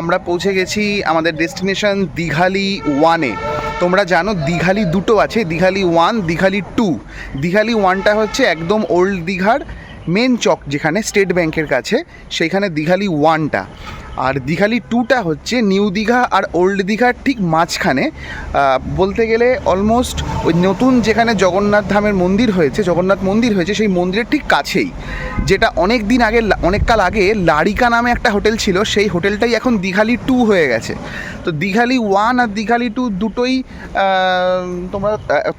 আমরা পৌঁছে গেছি আমাদের ডেস্টিনেশন দিঘালি ওয়ানে তোমরা জানো দীঘালি দুটো আছে, দীঘালি ওয়ান দিঘালি টু দীঘালি ওয়ানটা হচ্ছে একদম ওল্ড দীঘার মেন চক যেখানে স্টেট ব্যাংকের কাছে, সেইখানে দীঘালি ওয়ানটা আর দীঘালি টুটা হচ্ছে নিউ দীঘা আর ওল্ড দীঘার ঠিক মাঝখানে। বলতে গেলে অলমোস্ট ওই নতুন যেখানে জগন্নাথ ধামের মন্দির হয়েছে, জগন্নাথ মন্দির হয়েছে সেই মন্দিরের ঠিক কাছেই। যেটা অনেক দিন আগে অনেক কাল আগে লারিকা নামে একটা হোটেল ছিল, সেই হোটেলটাই এখন দীঘালি টু হয়ে গেছে। তো দীঘালি ওয়ান আর দীঘালি টু দুটোই তোমরা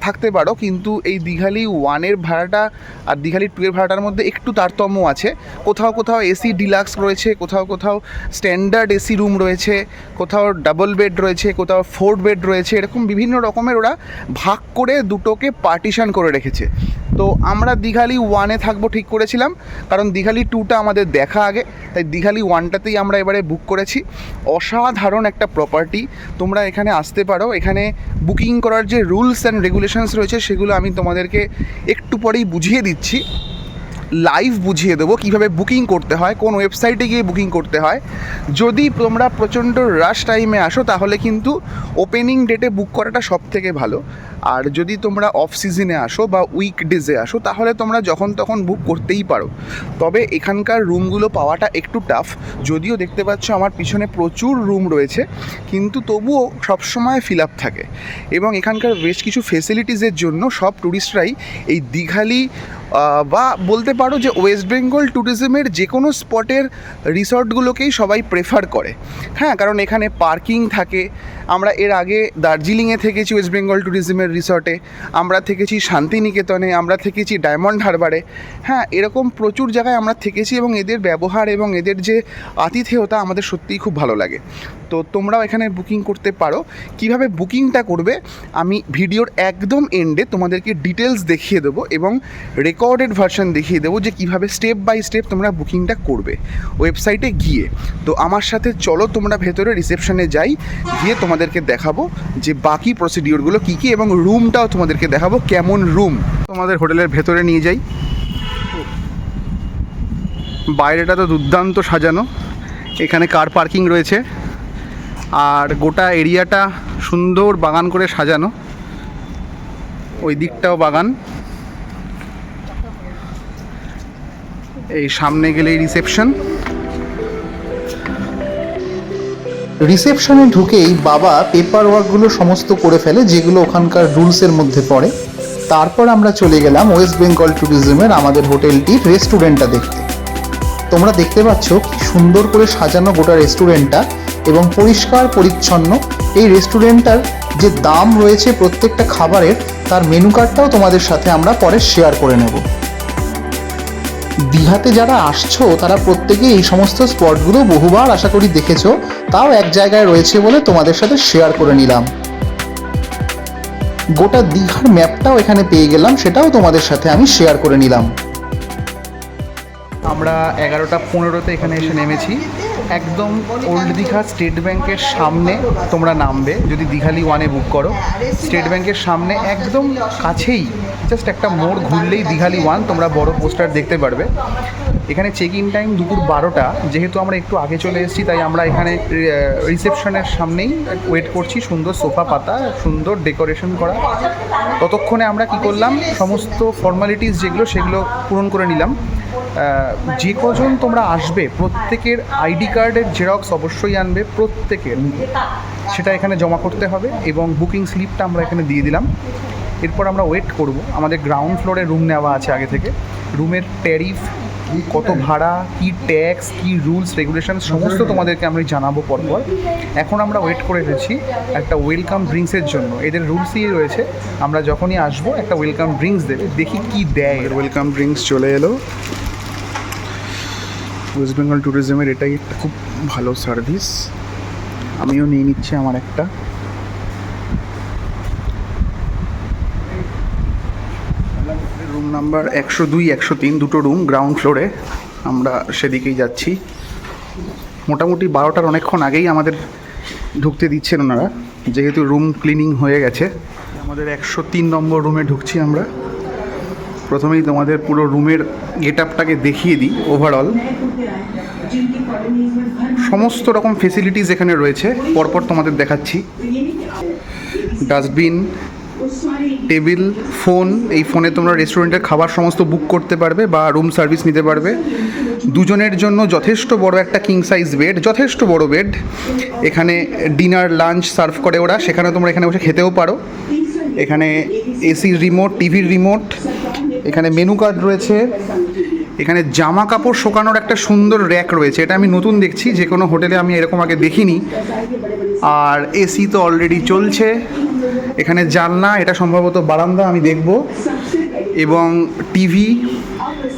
থাকতে পারো, কিন্তু এই দীঘালি ওয়ানের ভাড়াটা আর দীঘালি টু এর ভাড়াটার মধ্যে একটু তারতম্য আছে। কোথাও কোথাও এসি ডিলাক্স রয়েছে, কোথাও কোথাও স্ট্যান্ডার্ড এসি রুম রয়েছে, কোথাও ডাবল বেড রয়েছে, কোথাও ফোর বেড রয়েছে, এরকম বিভিন্ন রকমের ওরা ভাগ করে দুটোকে পার্টিশন করে রেখেছে। তো আমরা দীঘালি ওয়ানে থাকব ঠিক করেছিলাম, কারণ দীঘালি টুটা আমাদের দেখা আগে, তাই দীঘালি ওয়ানটাতেই আমরা এবারে বুক করেছি। অসাধারণ একটা প্রপার্টি তোমরা এখানে আসতে পারো। এখানে বুকিং করার যে রুলস অ্যান্ড রেগুলেশনস রয়েছে, সেগুলো আমি তোমাদেরকে একটু পরেই বুঝিয়ে দিচ্ছি। লাইভ বুঝিয়ে দেবো কীভাবে বুকিং করতে হয়, কোন ওয়েবসাইটে গিয়ে বুকিং করতে হয়। যদি তোমরা প্রচণ্ড রাশ টাইমে আসো, তাহলে কিন্তু ওপেনিং ডেটে বুক করাটা সব থেকে ভালো। আর যদি তোমরা অফ সিজনে আসো বা উইক উইকডেজে আসো, তাহলে তোমরা যখন তখন বুক করতেই পারো। তবে এখানকার রুমগুলো পাওয়াটা একটু টাফ যদিও দেখতে পাচ্ছ আমার পিছনে প্রচুর রুম রয়েছে, কিন্তু তবুও সবসময় ফিল আপ থাকে। এবং এখানকার বেশ কিছু ফেসিলিটিসের জন্য সব ট্যুরিস্টরাই এই দীঘালি বা বলতে পারো যে ওয়েস্ট বেঙ্গল ট্যুরিজমের যে কোনো স্পটের রিসর্টগুলোকেই সবাই প্রেফার করে। হ্যাঁ কারণ এখানে পার্কিং থাকে। আমরা এর আগে দার্জিলিংয়ে থেকেছি ওয়েস্ট বেঙ্গল ট্যুরিজমের রিসর্টে। আমরা থেকেছি শান্তিনিকেতনে, আমরা থেকেছি ডায়মন্ড হারবারে। হ্যাঁ এরকম প্রচুর জায়গায় আমরা থেকেছি এবং এদের ব্যবহার এবং এদের যে আতিথেয়তা আমাদের সত্যিই খুব ভালো লাগে। তো তোমরাও এখানে বুকিং করতে পারো। কীভাবে বুকিংটা করবে, আমি ভিডিওর একদম এন্ডে তোমাদেরকে ডিটেলস দেখিয়ে দেবো এবং রেকর্ডেড ভার্সন দেখিয়ে দেবো যে কীভাবে স্টেপ বাই স্টেপ তোমরা বুকিংটা করবে ওয়েবসাইটে গিয়ে। তো আমার সাথে চলো, তোমরা ভেতরে রিসেপশনে যাই, গিয়ে তোমাদেরকে দেখাবো যে বাকি প্রসিডিওরগুলো কী কী এবং রুমটাও তোমাদেরকে দেখাবো কেমন রুম তোমাদের হোটেলের ভেতরে নিয়ে যাই। বাইরেটা তো দুর্দান্ত সাজানো। এখানে কার পার্কিং রয়েছে। আর গোটা এরিয়াটা সুন্দর বাগান করে সাজানো। ওই দিকটাও বাগান। এই সামনে গেলেই রিসেপশন রিসেপশনে ঢুকেই বাবা পেপার ওয়ার্কগুলো সমস্ত করে ফেলে, যেগুলো ওখানকার রুলসের মধ্যে পড়ে। তারপর আমরা চলে গেলাম ওয়েস্ট বেঙ্গল ট্যুরিজমের আমাদের হোটেলটির রেস্টুরেন্টটা দেখতে। তোমরা দেখতে পাচ্ছ কি সুন্দর করে সাজানো গোটা রেস্টুরেন্টটা এবং পরিষ্কার পরিচ্ছন্ন। এই রেস্টুরেন্টটার যে দাম রয়েছে প্রত্যেকটা খাবারের, তার মেনু কার্ডটাও তোমাদের সাথে আমরা পরে শেয়ার করে নেব। দীঘাতে যারা আসছো, তারা প্রত্যেকে এই সমস্ত স্পটগুলো বহুবার আশা করি দেখেছ। তাও এক জায়গায় রয়েছে বলে তোমাদের সাথে শেয়ার করে নিলাম। গোটা দীঘার ম্যাপটাও এখানে পেয়ে গেলাম, সেটাও তোমাদের সাথে আমি শেয়ার করে নিলাম। আমরা এগারোটা পনেরোতে এখানে এসে নেমেছি। একদম ওল্ড দীঘা স্টেট ব্যাংকের সামনে তোমরা নামবে, যদি দীঘালি ওয়ানে বুক করো। স্টেট ব্যাংকের সামনে একদম কাছেই জাস্ট একটা মোড় ঘুরলেই দীঘালি ওয়ান তোমরা বড় পোস্টার দেখতে পারবে। এখানে চেক ইন টাইম দুপুর বারোটা, যেহেতু আমরা একটু আগে চলে এসেছি, তাই আমরা এখানে রিসেপশনের সামনেই ওয়েট করছি, সুন্দর সোফা পাতা, সুন্দর ডেকোরেশন করা। ততক্ষণে আমরা কি করলাম, সমস্ত ফর্মালিটিস যেগুলো, সেগুলো পূরণ করে নিলাম। যে কজন তোমরা আসবে, প্রত্যেকের আইডি কার্ডের জেরক্স অবশ্যই আনবে, প্রত্যেকের। সেটা এখানে জমা করতে হবে এবং বুকিং স্লিপটা আমরা এখানে দিয়ে দিলাম। এরপর আমরা ওয়েট করব। আমাদের গ্রাউন্ড ফ্লোরে রুম নেওয়া আছে আগে থেকে। রুমের ট্যারিফ, কত ভাড়া, কি ট্যাক্স, কি রুলস রেগুলেশন সমস্ত তোমাদেরকে আমি জানাব পরপর। এখন আমরা ওয়েট করে রয়েছি একটা ওয়েলকাম ড্রিঙ্কসের জন্য। এদের রুলসই রয়েছে। আমরা যখনই আসব, একটা ওয়েলকাম ড্রিঙ্কস দেবে। দেখি কি দেয় ওয়েলকাম ড্রিঙ্কস চলে এলো। ওয়েস্ট বেঙ্গল ট্যুরিজমের এটাই একটা খুব ভালো সার্ভিস আমিও নিয়ে নিচ্ছি আমার একটা। রুম নাম্বার একশো দুই, একশো তিন, দুটো রুম গ্রাউন্ড ফ্লোরে আমরা সেদিকেই যাচ্ছি। মোটামুটি বারোটার অনেকক্ষণ আগেই আমাদের ঢুকতে দিচ্ছেন ওনারা। যেহেতু রুম ক্লিনিং হয়ে গেছে, আমাদের একশো তিন নম্বর রুমে ঢুকছি আমরা। প্রথমেই তোমাদের পুরো রুমের গেট আপটাকে দেখিয়ে দিই ওভারঅল সমস্ত রকম ফেসিলিটিস এখানে রয়েছে, পরপর তোমাদের দেখাচ্ছি। ডাস্টবিন টেবিল ফোন এই ফোনে তোমরা রেস্টুরেন্টের খাবার সমস্ত বুক করতে পারবে বা রুম সার্ভিস নিতে পারবে। দুজনের জন্য যথেষ্ট বড় একটা কিং সাইজ বেড যথেষ্ট বড় বেড এখানে ডিনার লাঞ্চ সার্ভ করে ওরা, সেখানে তোমরা এখানে বসে খেতেও পারো। এখানে এসির রিমোট টিভির রিমোট এখানে মেনু কার্ড রয়েছে। এখানে জামা কাপড় শোকানোর একটা সুন্দর র্যাক রয়েছে। এটা আমি নতুন দেখছি, যে কোনো হোটেলে আমি এরকম আগে দেখিনি। আর এসি তো অলরেডি চলছে। এখানে জানলা, এটা সম্ভবত বারান্দা, আমি দেখব। এবং টিভি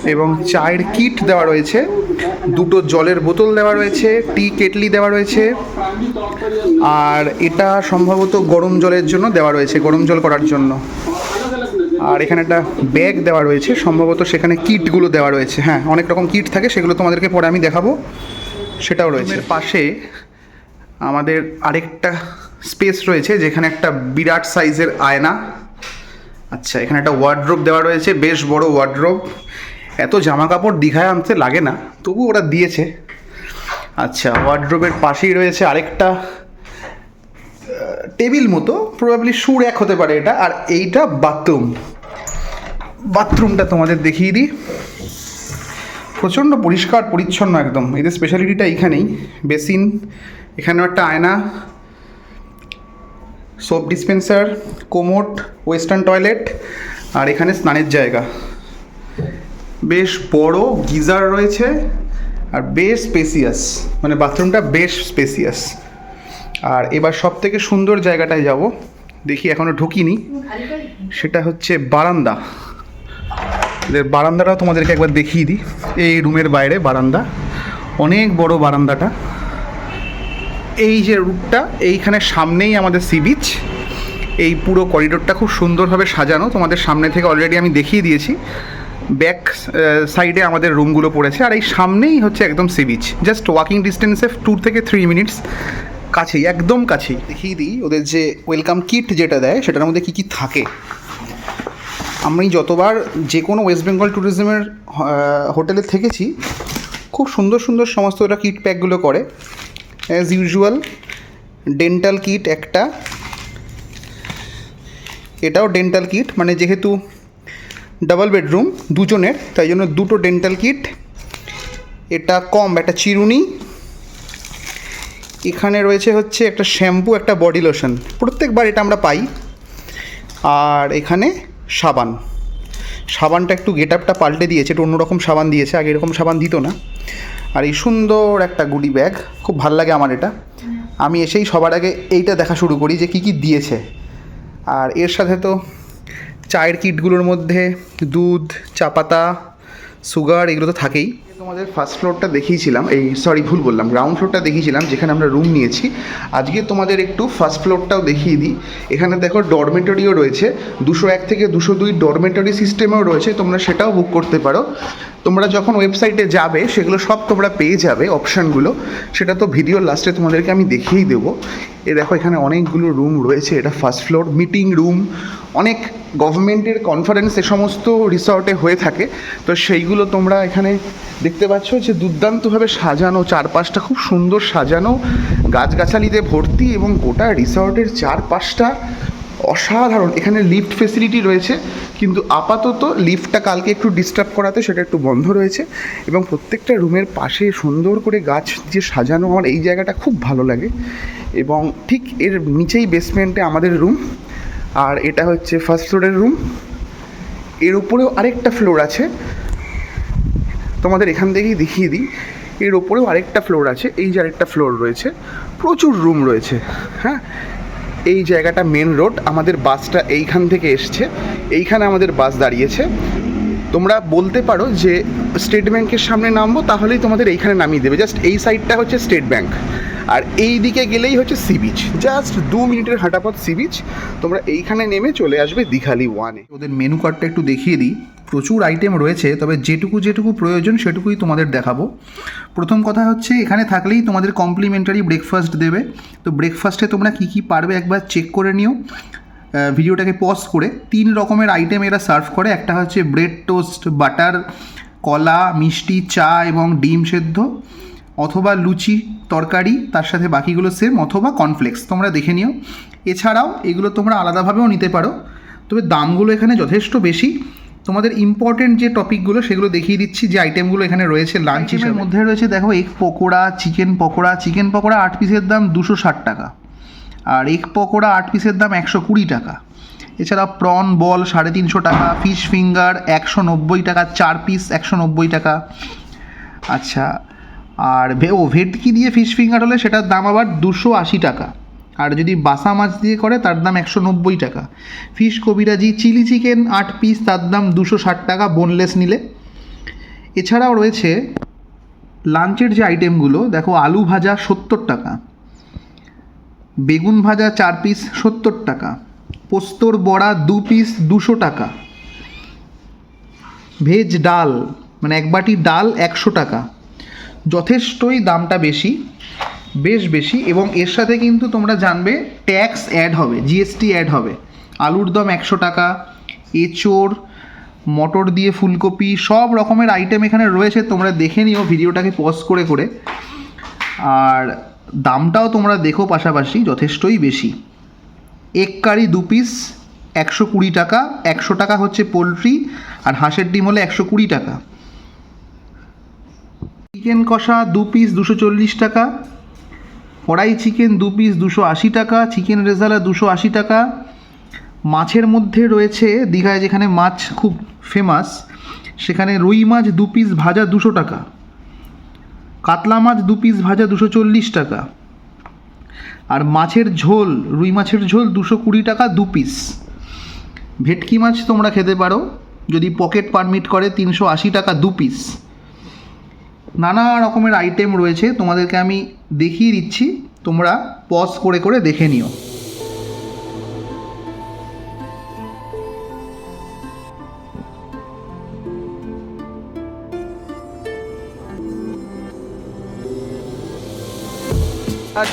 এবং চায়ের কিট দেওয়া রয়েছে। দুটো জলের বোতল দেওয়া রয়েছে টি কেটলি দেওয়া রয়েছে। আর এটা সম্ভবত গরম জলের জন্য দেওয়া রয়েছে, গরম জল করার জন্য। আর এখানে একটা ব্যাগ দেওয়া রয়েছে। সম্ভবত সেখানে কিটগুলো দেওয়া রয়েছে। হ্যাঁ অনেক রকম কিট থাকে সেগুলো তোমাদেরকে পরে আমি দেখাবো। সেটাও রয়েছে। পাশে আমাদের আরেকটা স্পেস রয়েছে যেখানে একটা বিরাট সাইজের আয়না। আচ্ছা এখানে একটা ওয়ার্ড্রোব দেওয়া রয়েছে বেশ বড় ওয়ার্ড্রোব এত জামা কাপড় দীঘায় আনতে লাগে না তবু ওরা দিয়েছে। আচ্ছা ওয়ার্ড্রোবের পাশেই রয়েছে আরেকটা টেবিল মতো প্রবাবলি সুর এক হতে পারে এটা, আর এইটা বাথরুম বাথরুমটা তোমাদের দেখিয়ে দিই। প্রচণ্ড পরিষ্কার, পরিচ্ছন্ন একদম। এদের স্পেশালিটিটা এইখানেই বেসিন এখানেও একটা আয়না soap dispenser commode western toilet আর এখানে স্নানের জায়গা। বেশ বড় গিজার রয়েছে, আর বেশ স্পেসিয়াস মানে বাথরুমটা বেশ স্পেসিয়াস আর এবার সব থেকে সুন্দর জায়গাটায় যাব। দেখি এখনও ঢুকিনি। সেটা হচ্ছে বারান্দা। বারান্দাটাও তোমাদেরকে একবার দেখিয়ে দিই। এই রুমের বাইরে বারান্দা। অনেক বড় বারান্দাটা। এই যে রুটটা, এইখানে সামনেই আমাদের সি বিচ। এই পুরো করিডোরটা খুব সুন্দরভাবে সাজানো। তোমাদের সামনে থেকে অলরেডি আমি দেখিয়ে দিয়েছি। ব্যাক সাইডে আমাদের রুমগুলো পড়েছে। আর এই সামনেই হচ্ছে একদম সি বিচ। জাস্ট ওয়াকিং ডিস্টেন্সে টু থেকে থ্রি মিনিটস কাছেই, একদম কাছেই। দেখিয়ে দিই ওদের যে ওয়েলকাম কিট যেটা দেয়, সেটার মধ্যে কী কী থাকে। আমি যতবার যে কোনো ওয়েস্ট বেঙ্গল ট্যুরিজমের হোটেলে থেকেছি, খুব সুন্দর সুন্দর সমস্ত ওরা কিট প্যাকগুলো করে। অ্যাজ ইউজুয়াল ডেন্টাল কিট একটা। এটাও ডেন্টাল কিট মানে যেহেতু ডাবল বেডরুম দুজনের, তাই জন্য দুটো ডেন্টাল কিট এটা কম, একটা চিরুনি। এখানে রয়েছে হচ্ছে একটা শ্যাম্পু, একটা বডি লোশন। প্রত্যেকবার এটা আমরা পাই। আর এখানে সাবান। সাবানটা একটু গেট আপটা পাল্টে দিয়েছে, একটু অন্যরকম সাবান দিয়েছে, আগে এরকম সাবান দিত না। আর এই সুন্দর একটা গুডি ব্যাগ, খুব ভালো লাগে আমার এটা। আমি এসেই সবার আগে এইটা দেখা শুরু করি যে কী কী দিয়েছে। আর এর সাথে তো চায়ের কিটগুলোর মধ্যে দুধ, চা পাতা, সুগার, এগুলো তো থাকেই। তোমাদের ফার্স্ট ফ্লোরটা দেখিয়েছিলাম। এই সরি ভুল বললাম। গ্রাউন্ড ফ্লোরটা দেখিয়েছিলাম, যেখানে আমরা রুম নিয়েছি। আজকে তোমাদের একটু ফার্স্ট ফ্লোরটাও দেখিয়ে দিই। এখানে দেখো ডরমেটরিও রয়েছে। দুশো এক থেকে দুশো দুই ডরমেটরি সিস্টেমেও রয়েছে। তোমরা সেটাও বুক করতে পারো। তোমরা যখন ওয়েবসাইটে যাবে, সেগুলো সব তোমরা পেয়ে যাবে অপশানগুলো সেটা তো ভিডিওর লাস্টে তোমাদেরকে আমি দেখিয়েই দেবো। এ দেখো, এখানে অনেকগুলো রুম রয়েছে। এটা ফার্স্ট ফ্লোর মিটিং রুম অনেক গভর্নমেন্টের কনফারেন্স এ সমস্ত রিসর্টে হয়ে থাকে। তো সেইগুলো তোমরা এখানে দেখতে পাচ্ছ যে দুর্দান্তভাবে সাজানো, চারপাশটা খুব সুন্দর সাজানো, গাছগাছালিতে ভর্তি এবং গোটা রিসর্টের চারপাশটা অসাধারণ। এখানে লিফট ফেসিলিটি রয়েছে, কিন্তু আপাতত লিফটটা কালকে একটু ডিস্টার্ব করাতে সেটা একটু বন্ধ রয়েছে এবং প্রত্যেকটা রুমের পাশে সুন্দর করে গাছ দিয়ে সাজানো আমার এই জায়গাটা খুব ভালো লাগে এবং ঠিক এর নিচেই বেসমেন্টে আমাদের রুম আর এটা হচ্ছে ফার্স্ট ফ্লোরের রুম এর উপরেও আরেকটা ফ্লোর আছে, তোমাদের এখান থেকেই দেখিয়ে দিই। এর ওপরেও আরেকটা ফ্লোর আছে, এই যে আরেকটা ফ্লোর রয়েছে, প্রচুর রুম রয়েছে হ্যাঁ? এই জায়গাটা মেন রোড আমাদের বাসটা এইখান থেকে এসছে। এইখানে আমাদের বাস দাঁড়িয়েছে। তোমরা বলতে পারো যে স্টেট ব্যাংকের সামনে নামবো, তাহলেই তোমাদের এইখানে নামিয়ে দেবে। জাস্ট এই সাইডটা হচ্ছে স্টেট ব্যাংক আর এই দিকে গেলেই হচ্ছে সি বিচ জাস্ট দু মিনিটের হাঁটাপথ সি বিচ তোমরা এইখানে নেমে চলে আসবে দীঘালি ওয়ানে ওদের মেনু কার্ডটা একটু দেখিয়ে দিই। প্রচুর আইটেম রয়েছে, তবে যেটুকু যেটুকু প্রয়োজন সেটুকুই তোমাদের দেখাবো। প্রথম কথা হচ্ছে, এখানে থাকলেই তোমাদের কমপ্লিমেন্টারি ব্রেকফাস্ট দেবে। তো ব্রেকফাস্টে তোমরা কী কী পারবে একবার চেক করে নিও। ভিডিওটাকে পজ করে। তিন রকমের আইটেম এরা সার্ভ করে। একটা হচ্ছে ব্রেড টোস্ট বাটার কলা, মিষ্টি, চা এবং ডিম সেদ্ধ, অথবা লুচি, তরকারি, তার সাথে বাকিগুলো সেম অথবা কর্নফ্লেক্স তোমরা দেখে নিও। এছাড়াও এগুলো তোমরা আলাদাভাবেও নিতে পারো। তবে দামগুলো এখানে যথেষ্ট বেশি। তোমাদের ইম্পর্টেন্ট যে টপিকগুলো সেগুলো দেখিয়ে দিচ্ছি যে আইটেমগুলো এখানে রয়েছে লাঞ্চ হিসেবে। মধ্যে রয়েছে দেখো এক পকোড়া চিকেন পকোড়া। চিকেন পকোড়া আট পিসের দাম দুশো ষাট টাকা। আর এক পকোড়া আট পিসের দাম একশো কুড়ি টাকা। এছাড়া প্রন বল সাড়ে তিনশো টাকা ফিশ ফিঙ্গার একশো নব্বই টাকা চার পিস একশো নব্বই টাকা। আচ্ছা আর ও ভেটকি দিয়ে ফিশ ফিঙ্গার হলে সেটার দাম আবার দুশো আশি টাকা। আর যদি বাসা মাছ দিয়ে করে, তার দাম একশো নব্বই টাকা। ফিশ কবিরাজি, চিলি চিকেন, আট পিস, তার দাম দুশো ষাট টাকা বোনলেস নিলে। এছাড়াও রয়েছে লাঞ্চের যে আইটেমগুলো দেখো আলু ভাজা সত্তর টাকা, বেগুন ভাজা চার পিস সত্তর টাকা, পোস্তর বড়া দু পিস দুশো টাকা, ভেজ ডাল মানে এক বাটি ডাল একশো টাকা। যথেষ্টই দামটা বেশি। বেশ বেশি এবং এর সাথে কিন্তু তোমরা জানবে ট্যাক্স অ্যাড হবে জিএসটি অ্যাড হবে। আলুর দম একশো টাকা, এঁচোড়, মটর দিয়ে ফুলকপি, সব রকমের আইটেম এখানে রয়েছে, তোমরা দেখে নিও, ভিডিওটাকে পজ করে করে। আর দামটাও তোমরা দেখো পাশাপাশি, যথেষ্টই বেশি। এক কারি দু পিস একশো কুড়ি টাকা, একশো টাকা হচ্ছে পোলট্রি আর হাঁসের ডিম হলে একশো কুড়ি টাকা। চিকেন কষা দু পিস দুশো চল্লিশ টাকা কড়াই চিকেন দু পিস দুশো আশি টাকা, চিকেন রেজালা দুশো আশি টাকা। মাছের মধ্যে রয়েছে দীঘায় যেখানে মাছ খুব ফেমাস সেখানে রুই মাছ দু পিস ভাজা দুশো টাকা। কাতলা মাছ দু পিস ভাজা দুশো চল্লিশ টাকা। আর মাছের ঝোল, রুই মাছের ঝোল দুশো কুড়ি টাকা দু পিস ভেটকি মাছ তোমরা খেতে পারো, যদি পকেট পারমিট করে তিনশো আশি টাকা দু পিস নানা রকমের আইটেম রয়েছে, তোমাদেরকে আমি দেখিয়ে দিচ্ছি, তোমরা পজ করে করে দেখে নিও।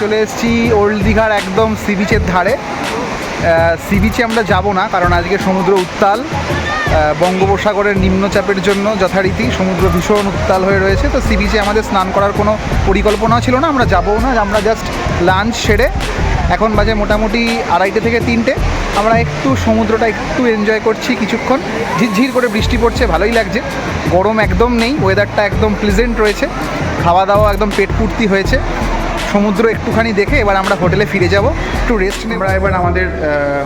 চলে এসেছি ওল্ড দীঘার একদম সি বিচের ধারে। সি বিচে আমরা যাব না, কারণ আজকে সমুদ্র উত্তাল। বঙ্গোপসাগরের নিম্নচাপের জন্য যথারীতি সমুদ্র ভীষণ উত্তাল হয়ে রয়েছে। তো সি বিচে আমাদের স্নান করার কোনো পরিকল্পনা ছিল না, আমরা যাবও না, আমরা জাস্ট লাঞ্চ সেরে এখন বাজে মোটামুটি আড়াইটে থেকে তিনটে। আমরা একটু সমুদ্রটা একটু এনজয় করছি কিছুক্ষণ। ঝিরঝির করে বৃষ্টি পড়ছে, ভালোই লাগছে। গরম একদম নেই ওয়েদারটা একদম প্লেজেন্ট রয়েছে। খাওয়া দাওয়া একদম পেট পূর্তি হয়েছে। সমুদ্র একটুখানি দেখে এবার আমরা হোটেলে ফিরে যাব। একটু রেস্ট আমরা এবার আমাদের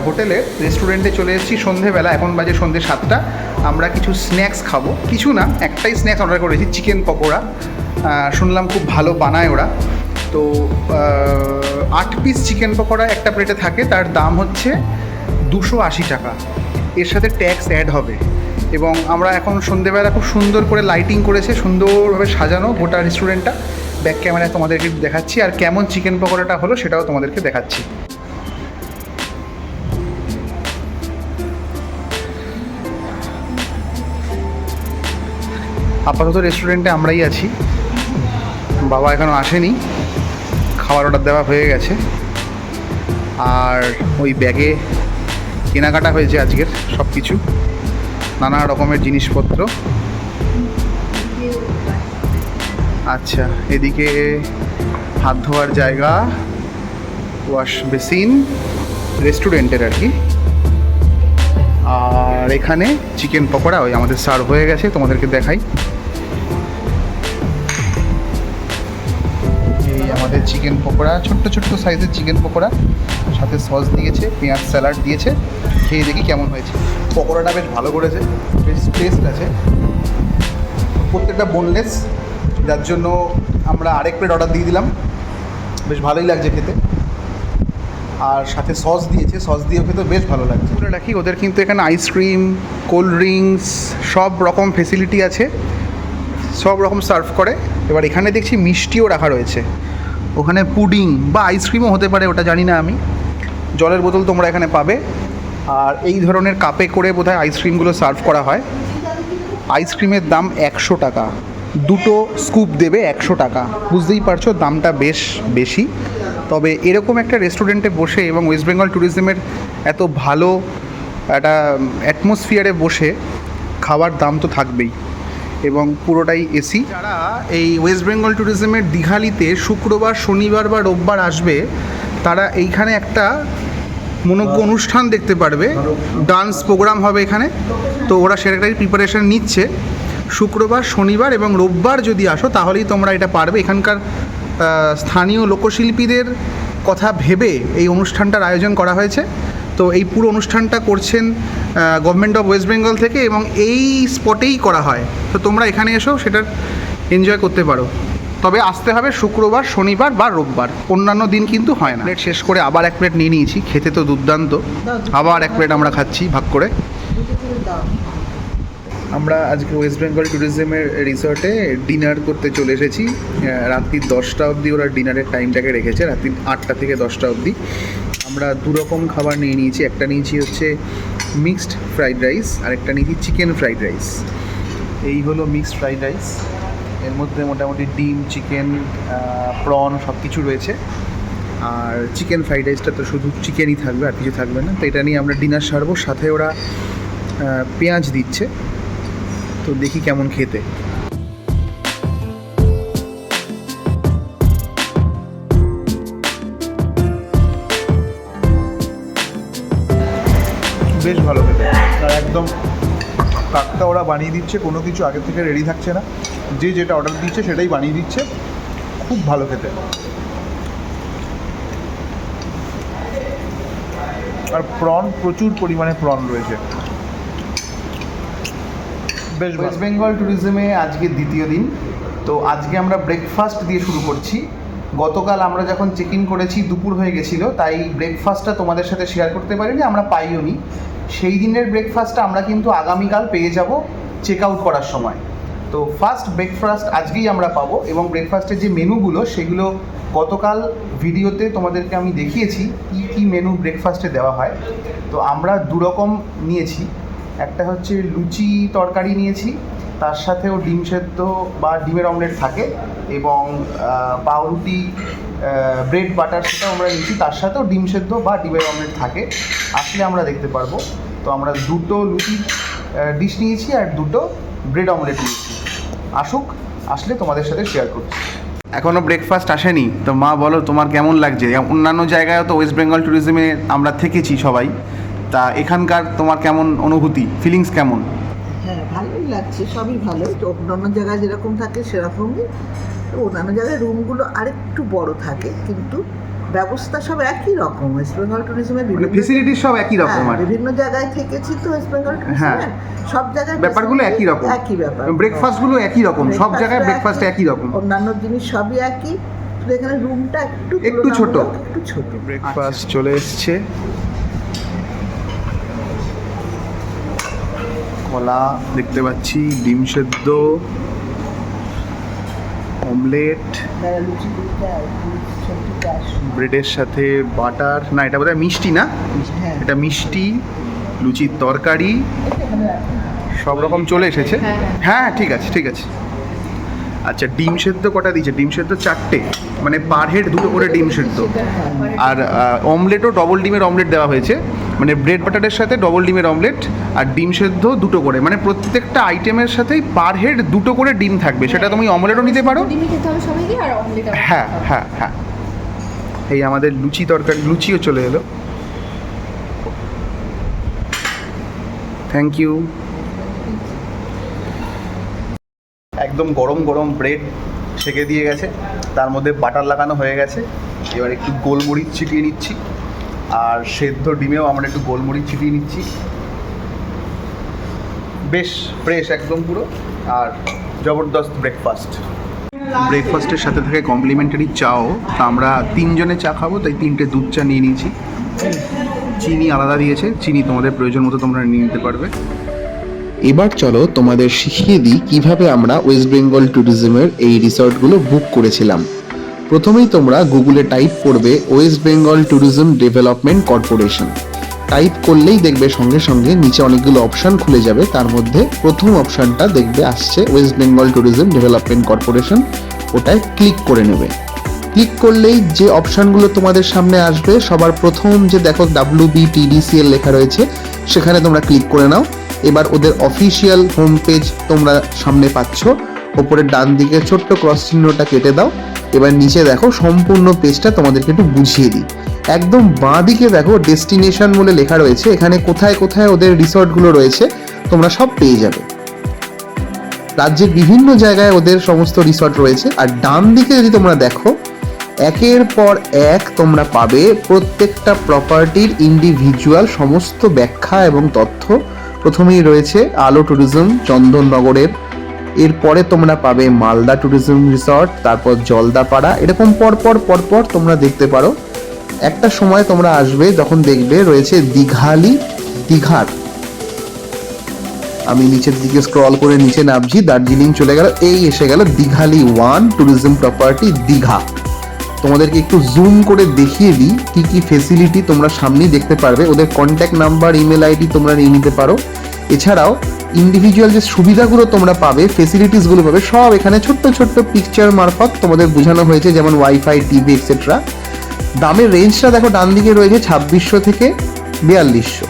হোটেলে রেস্টুরেন্টে চলে এসেছি সন্ধেবেলা, এখন বাজে সন্ধে সাতটা। আমরা কিছু স্ন্যাক্স খাব। কিছু না, একটাই স্ন্যাক্স অর্ডার করেছি চিকেন পকোড়া। শুনলাম খুব ভালো বানায় ওরা। তো আট পিস চিকেন পকোড়া একটা প্লেটে থাকে, তার দাম হচ্ছে দুশো আশি টাকা। এর সাথে ট্যাক্স অ্যাড হবে। এবং আমরা এখন সন্ধেবেলা খুব সুন্দর করে লাইটিং করেছে, সুন্দরভাবে সাজানো গোটা রেস্টুরেন্টটা ব্যাক ক্যামেরায় তোমাদেরকে দেখাচ্ছি, আর কেমন চিকেন পকোড়াটা হলো সেটাও তোমাদেরকে দেখাচ্ছি। আপাতত রেস্টুরেন্টে আমরাই আছি। বাবা এখনও আসেনি। খাবার অর্ডার দেওয়া হয়ে গেছে। আর ওই ব্যাগে কেনাকাটা হয়েছে আজকের সব কিছু নানা রকমের জিনিসপত্র। আচ্ছা এদিকে হাত ধোয়ার জায়গা ওয়াশ বেসিন রেস্টুরেন্টের আর কি। আর এখানে চিকেন পকোড়া ওই আমাদের সার্ভ হয়ে গেছে, তোমাদেরকে দেখাই। এই আমাদের চিকেন পকোড়া, ছোট্ট ছোট্ট সাইজের চিকেন পকোড়া। সাথে সস দিয়েছে, পেঁয়াজ স্যালাড দিয়েছে। খেয়ে দেখি কেমন হয়েছে। পকোড়াটা বেশ ভালো করেছে, বেশ টেস্ট আছে। প্রত্যেকটা বোনলেস যার জন্য আমরা আরেক প্লেট অর্ডার দিয়ে দিলাম। বেশ ভালোই লাগছে খেতে। আর সাথে সস দিয়েছে। সস দিয়েও খেতে বেশ ভালো লাগছে। বলে রাখি, ওদের কিন্তু এখানে আইসক্রিম কোল্ড ড্রিঙ্কস সব রকম ফেসিলিটি আছে। সব রকম সার্ভ করে। এবার এখানে দেখছি মিষ্টিও রাখা রয়েছে। ওখানে পুডিং বা আইসক্রিমও হতে পারে, ওটা জানি না আমি। জলের বোতল তোমরা এখানে পাবে। আর এই ধরনের কাপে করে বোধহয় আইসক্রিমগুলো সার্ভ করা হয়। আইসক্রিমের দাম একশো টাকা। দুটো স্কুপ দেবে একশো টাকা। বুঝতেই পারছ দামটা বেশ বেশি। তবে এরকম একটা রেস্টুরেন্টে বসে এবং ওয়েস্ট বেঙ্গল ট্যুরিজমের এত ভালো একটা অ্যাটমসফিয়ারে বসে খাবার দাম তো থাকবেই। এবং পুরোটাই এসি যারা এই ওয়েস্ট বেঙ্গল ট্যুরিজমের দীঘালিতে শুক্রবার শনিবার বা রোববার আসবে তারা এইখানে একটা মনোজ্ঞ অনুষ্ঠান দেখতে পারবে। ডান্স প্রোগ্রাম হবে এখানে। তো ওরা সেটাই প্রিপারেশন নিচ্ছে। শুক্রবার, শনিবার এবং রোববার যদি আসো, তাহলেই তোমরা এটা পারবে। এখানকার স্থানীয় লোকশিল্পীদের কথা ভেবে এই অনুষ্ঠানটার আয়োজন করা হয়েছে। তো এই পুরো অনুষ্ঠানটা করছেন গভর্নমেন্ট অফ ওয়েস্ট বেঙ্গল থেকে এবং এই স্পটেই করা হয়। তো তোমরা এখানে এসো সেটার এনজয় করতে পারো। তবে আসতে হবে শুক্রবার, শনিবার বা রোববার। অন্যান্য দিন কিন্তু হয় না। প্লেট শেষ করে আবার এক প্লেট নিয়ে নিয়েছি। খেতে তো দুর্দান্ত। আবার এক প্লেট আমরা খাচ্ছি, ভাগ করে। আমরা আজকে ওয়েস্ট বেঙ্গল ট্যুরিজমের রিসর্টে ডিনার করতে চলে এসেছি। রাত্রি দশটা অবধি ওরা ডিনারের টাইমটাকে রেখেছে, রাত্রি আটটা থেকে দশটা অবধি। আমরা দু রকম খাবার নিয়ে নিয়েছি, একটা নিয়েছি হচ্ছে মিক্সড ফ্রাইড রাইস আর একটা নিয়েছি চিকেন ফ্রাইড রাইস এই হলো মিক্সড ফ্রাইড রাইস এর মধ্যে মোটামুটি ডিম চিকেন প্রন সব কিছু রয়েছে। আর চিকেন ফ্রাইড রাইসটা তো শুধু চিকেনই থাকবে, আর কিছু থাকবে না। তো এটা নিয়ে আমরা ডিনার সারবো, সাথে ওরা পেঁয়াজ দিচ্ছে। তো দেখি কেমন খেতে। বেশ ভালো খেতে। আর একদম টাটকা ওরা বানিয়ে দিচ্ছে, কোনো কিছু আগে থেকে রেডি থাকছে না। যে যেটা অর্ডার দিচ্ছে সেটাই বানিয়ে দিচ্ছে। খুব ভালো খেতে। আর প্রন প্রচুর পরিমাণে প্রন রয়েছে। ওয়েস্ট বেঙ্গল ট্যুরিজমে আজকে দ্বিতীয় দিন। তো আজকে আমরা ব্রেকফাস্ট দিয়ে শুরু করছি। গতকাল আমরা যখন চেক ইন করেছি, দুপুর হয়ে গেছিল, তাই ব্রেকফাস্টটা তোমাদের সাথে শেয়ার করতে পারিনি, আমরা পাইও নি। সেই দিনের ব্রেকফাস্টটা আমরা কিন্তু আগামীকাল পেয়ে যাব চেক আউট করার সময়। তো ফার্স্ট ব্রেকফাস্ট আজকেই আমরা পাবো এবং ব্রেকফাস্টের যে মেনুগুলো সেগুলো গতকাল ভিডিওতে তোমাদেরকে আমি দেখিয়েছি, কী কী মেনু ব্রেকফাস্টে দেওয়া হয়। তো আমরা দুরকম নিয়েছি। একটা হচ্ছে লুচি তরকারি নিয়েছি, তার সাথেও ডিম সেদ্ধ বা ডিমের অমলেট থাকে এবং পাউরুটি ব্রেড বাটার সেটাও আমরা নিয়েছি, তার সাথেও ডিম সেদ্ধ বা ডিমের অমলেট থাকে, আসলে আমরা দেখতে পারব। তো আমরা দুটো লুচি ডিশ নিয়েছি আর দুটো ব্রেড অমলেট নিয়েছি। আসুক, আসলে তোমাদের সাথে শেয়ার করছি। এখনও ব্রেকফাস্ট আসেনি, তো মা বলো তোমার কেমন লাগছে? অন্যান্য জায়গায় তো ওয়েস্ট বেঙ্গল ট্যুরিজমে আমরা থেকেছি সবাই। তা এখানকার তোমার কেমন অনুভূতি? ফিলিংস কেমন? হ্যাঁ ভালোই লাগছে সবই ভালো। তো অন্যান্য জায়গায় যেরকম থাকে সেরকমই। তো অন্যান্য জায়গায় রুমগুলো আরেকটু বড় থাকে কিন্তু ব্যবস্থা সব একই রকম। ওয়েস্ট বেঙ্গল ট্যুরিজমের বিভিন্ন ফেসিলিটিস সব একই রকম হ্যাঁ, আর বিভিন্ন জায়গায় থেকেছি তো ওয়েস্ট বেঙ্গল হ্যাঁ। সব জায়গায় ব্যাপারগুলো একই রকম। একই ব্যাপার। ব্রেকফাস্টগুলো একই রকম। সব জায়গায় ব্রেকফাস্ট একই। রকম। অন্যান্য জিনিস সবই একই। শুধু এখানে রুমটা একটু একটু ছোট। একটু ছোট। ব্রেকফাস্ট চলে এসছে। কলা দেখতে পাচ্ছি ডিম সেদ্ধ অমলেট ব্রেডের সাথে বাটার না এটা বোধহয় মিষ্টি না? হ্যাঁ। এটা মিষ্টি লুচির তরকারি। সব রকম চলে এসেছে। হ্যাঁ ঠিক আছে ঠিক আছে। আচ্ছা ডিম সেদ্ধ কটা দিয়েছে? ডিম সেদ্ধ চারটে। মানে পার হেড দুটো করে ডিম সেদ্ধ। আর অমলেটও ডবল ডিমের অমলেট দেওয়া হয়েছে। মানে ব্রেড বাটারের সাথে ডবল ডিমের অমলেট আর ডিম সেদ্ধ দুটো করে। মানে প্রত্যেকটা আইটেমের সাথেই পার হেড দুটো করে ডিম থাকবে। সেটা তুমি অমলেটও নিতে পারো। হ্যাঁ হ্যাঁ হ্যাঁ। এই আমাদের লুচি তরকারি লুচিও চলে এলো। থ্যাংক ইউ একদম গরম গরম ব্রেড সেকে দিয়ে গেছে। তার মধ্যে বাটার লাগানো হয়ে গেছে। এবার একটু গোলমরিচ ছিটিয়ে নিচ্ছি। আর সেদ্ধ ডিমেও আমরা একটু গোলমরিচ ছিটিয়ে নিচ্ছি। বেশ ফ্রেশ একদম পুরো। আর জবরদস্ত ব্রেকফাস্ট ব্রেকফাস্টের সাথে থাকে কমপ্লিমেন্টারি চাও। তা আমরা তিনজনে চা খাব, তাই তিনটে দুধ চা নিয়ে নিয়েছি। চিনি আলাদা দিয়েছে। চিনি তোমাদের প্রয়োজন মতো তোমরা নিয়ে নিতে পারবে। এবার চলো তোমাদের শিখিয়ে দিই কীভাবে আমরা ওয়েস্ট বেঙ্গল ট্যুরিজমের এই রিসর্টগুলো বুক করেছিলাম। প্রথমেই তোমরা গুগলে টাইপ করবে West Bengal Tourism Development Corporation type করলেই দেখবে সঙ্গে সঙ্গে নিচে অনেকগুলো অপশান খুলে যাবে, তার মধ্যে প্রথম অপশানটা দেখবে আসছে West Bengal Tourism Development Corporation ওটায় ক্লিক করে নেবে। ক্লিক করলেই যে অপশানগুলো তোমাদের সামনে আসবে, সবার প্রথম যে দেখো ডাব্লিউ বি টিডিসিএল লেখা রয়েছে, সেখানে তোমরা ক্লিক করে নাও। এবার ওদের অফিসিয়াল হোম পেজ তোমরা সামনে পাচ্ছ। ওপরের ডান দিকে ছোট্ট ক্রস চিহ্নটা কেটে দাও। এবার নিচে দেখো সম্পূর্ণ পেজটা তোমাদেরকে একটু বুঝিয়ে দিই। একদম বাঁ দিকে দেখো ডেস্টিনেশন বলে লেখা রয়েছে। এখানে কোথায় কোথায় ওদের রিসর্টগুলো রয়েছে, তোমরা সব পেয়ে যাবে। রাজ্যের বিভিন্ন জায়গায় ওদের সমস্ত রিসর্ট রয়েছে। আর ডান দিকে যদি তোমরা দেখো, একের পর এক তোমরা পাবে প্রত্যেকটা প্রপার্টির ইন্ডিভিজুয়াল সমস্ত ব্যাখ্যা এবং তথ্য। প্রথমেই রয়েছে আলো ট্যুরিজম চন্দননগরের। এরপরে তোমরা পাবে মালদা ট্যুরিজম রিসর্ট তারপর জলদাপাড়া, এরকম পরপর পরপর তোমরা দেখতে পারো। একটা সময় তোমরা আসবে যখন দেখবে রয়েছে দীঘালি, দীঘার। আমি নিচের দিকে স্ক্রল করে নিচে নামছি, দার্জিলিং চলে গেল, এই এসে গেল দীঘালি ওয়ান ট্যুরিজম প্রপার্টি দীঘা। তোমাদেরকে একটু জুম করে দেখিয়ে দিই কি কি ফেসিলিটি তোমরা সামনেই দেখতে পারবে। ওদের কন্ট্যাক্ট নাম্বার ইমেল আইডি তোমরা নিয়ে নিতে পারো। এছাড়াও ইন্ডিভিজুয়াল যে সুবিধাগুলো তোমরা পাবে ফেসিলিটিসগুলো পাবে, সব এখানে ছোট্ট ছোট্ট পিকচার মারফত তোমাদের বোঝানো হয়েছে, যেমন ওয়াইফাই টিভি এক্সেট্রা দামের রেঞ্জটা দেখো ডান দিকে রয়েছে ছাব্বিশশো থেকে বিয়াল্লিশশো।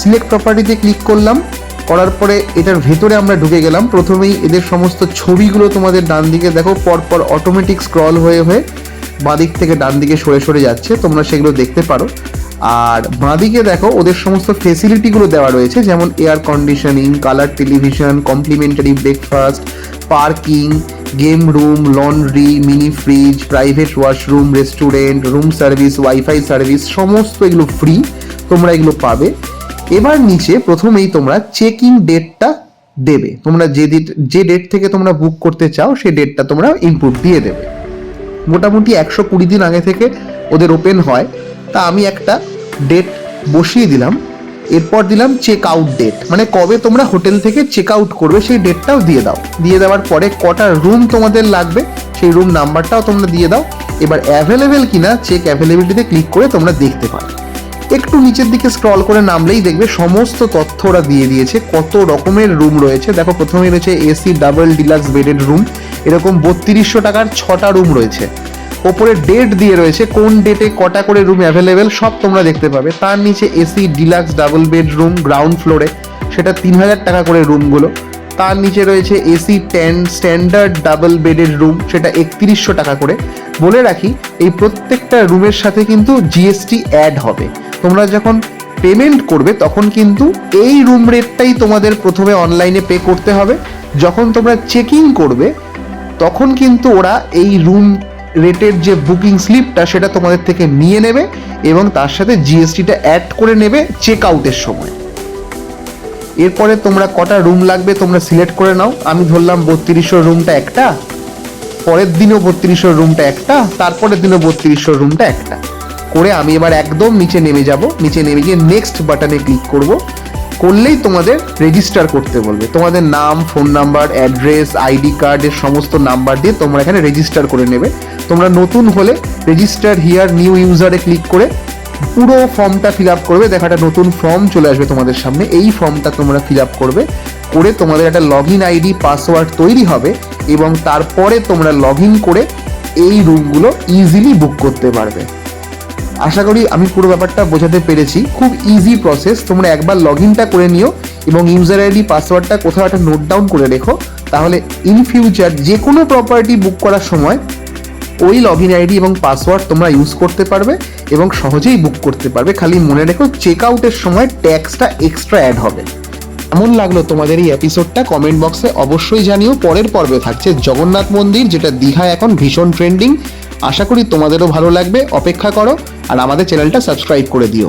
সিলেক্ট প্রপার্টিতে ক্লিক করলাম, করার পরে এটার ভেতরে আমরা ঢুকে গেলাম। প্রথমেই এদের সমস্ত ছবিগুলো তোমাদের ডান দিকে দেখো, পরপর অটোমেটিক স্ক্রল হয়ে হয়ে বাঁদিক থেকে ডান দিকে সরে সরে যাচ্ছে, তোমরা সেগুলো দেখতে পারো। আর বাঁদিকে দেখো, ওদের সমস্ত ফেসিলিটিগুলো দেওয়া রয়েছে, যেমন air conditioning colour television complimentary breakfast parking game room laundry mini fridge private washroom restaurant room service wifi service সমস্ত এগুলো ফ্রি তোমরা এগুলো পাবে। এবার নিচে প্রথমেই তোমরা চেকিং ডেটটা দেবে। তোমরা যে ডেট যে ডেট থেকে তোমরা বুক করতে চাও, সেই ডেটটা তোমরা ইনপুট দিয়ে দেবে। মোটামুটি একশো কুড়ি দিন আগে থেকে ওদের ওপেন হয়। তা আমি একটা ডেট বসিয়ে দিলাম। এরপর দিলাম চেক আউট ডেট মানে কবে তোমরা হোটেল থেকে চেক আউট করবে সেই ডেটটাও দিয়ে দাও। দিয়ে দেওয়ার পরে কটা রুম তোমাদের লাগবে, সেই রুম নাম্বারটাও তোমরা দিয়ে দাও। এবার অ্যাভেলেবেল কিনা চেক অ্যাভেলেবিলিটিতে ক্লিক করে তোমরা দেখতে পারো। একটু নিচের দিকে স্ক্রল করে নামলেই দেখবে সমস্ত তথ্য ওরা দিয়ে দিয়েছে, কত রকমের রুম রয়েছে। দেখো প্রথমে রয়েছে AC double deluxe bedded room এরকম বত্রিশশো টাকার ছটা রুম রয়েছে। ওপরে ডেট দিয়ে রয়েছে, কোন ডেটে কটা করে রুম অ্যাভেলেবেল সব তোমরা দেখতে পাবে। তার নিচে AC deluxe double bedroom ground ফ্লোরে সেটা তিন হাজার টাকা করে রুমগুলো তার নিচে রয়েছে এসি টেন স্ট্যান্ডার্ড ডাবল বেডের রুম সেটা একত্রিশশো টাকা করে। বলে রাখি, এই প্রত্যেকটা রুমের সাথে কিন্তু জিএসটি অ্যাড হবে। তোমরা যখন পেমেন্ট করবে, তখন কিন্তু এই রুম রেটটাই তোমাদের প্রথমে অনলাইনে পে করতে হবে। যখন তোমরা চেকিং করবে তখন কিন্তু ওরা এই রুম রেটের যে বুকিং স্লিপটা সেটা তোমাদের থেকে নিয়ে নেবে এবং তার সাথে জিএসটিটা অ্যাড করে নেবে চেক আউটের সময়। এরপরে তোমরা কটা রুম লাগবে তোমরা সিলেক্ট করে নাও। আমি ধরলাম বত্রিশশো রুমটা একটা, পরের দিনও বত্রিশশো রুমটা একটা, তারপরের দিনও বত্রিশশো রুমটা একটা। করে আমি এবার একদম নিচে নেমে যাব। নিচে নেমে গিয়ে নেক্সট বাটনে ক্লিক করব। করলেই তোমাদের রেজিস্টার করতে বলবে। তোমাদের নাম ফোন নাম্বার অ্যাড্রেস আইডি কার্ডের সমস্ত নাম্বার দিয়ে তোমরা এখানে রেজিস্টার করে নেবে। তোমরা নতুন হলে রেজিস্টার হিয়ার নিউ ইউজারে ক্লিক করে পুরো ফর্মটা ফিল আপ করবে। দেখো একটা নতুন ফর্ম চলে আসবে তোমাদের সামনে। এই ফর্মটা তোমরা ফিল আপ করবে। করে তোমাদের একটা লগ ইন আইডি পাসওয়ার্ড তৈরি হবে এবং তারপরে তোমরা লগ ইন করে এই রুমগুলো ইজিলি বুক করতে পারবে। আশা করি আমি পুরো ব্যাপারটা বোঝাতে পেরেছি। খুব ইজি প্রসেস তোমরা একবার লগ ইনটা করে নিও এবং ইউজার আইডি পাসওয়ার্ডটা কোথাও একটা নোট ডাউন করে রেখো। তাহলে ইন ফিউচার যে কোনো প্রপার্টি বুক করার সময় ওই লগ ইন আইডি এবং পাসওয়ার্ড তোমরা ইউজ করতে পারবে এবং সহজেই বুক করতে পারবে। খালি মনে রেখো চেক আউটের সময় ট্যাক্সটা এক্সট্রা অ্যাড হবে। কেমন লাগল তোমাদের এই এপিসোডটা কমেন্ট বক্সে অবশ্যই জানিও। পরের পর্বে থাকছে জগন্নাথ মন্দির, যেটা দীঘা এখন ভীষণ ট্রেন্ডিং আশা করি তোমাদেরও ভালো লাগবে। অপেক্ষা করো। আর আমাদের চ্যানেলটা সাবস্ক্রাইব করে দিও।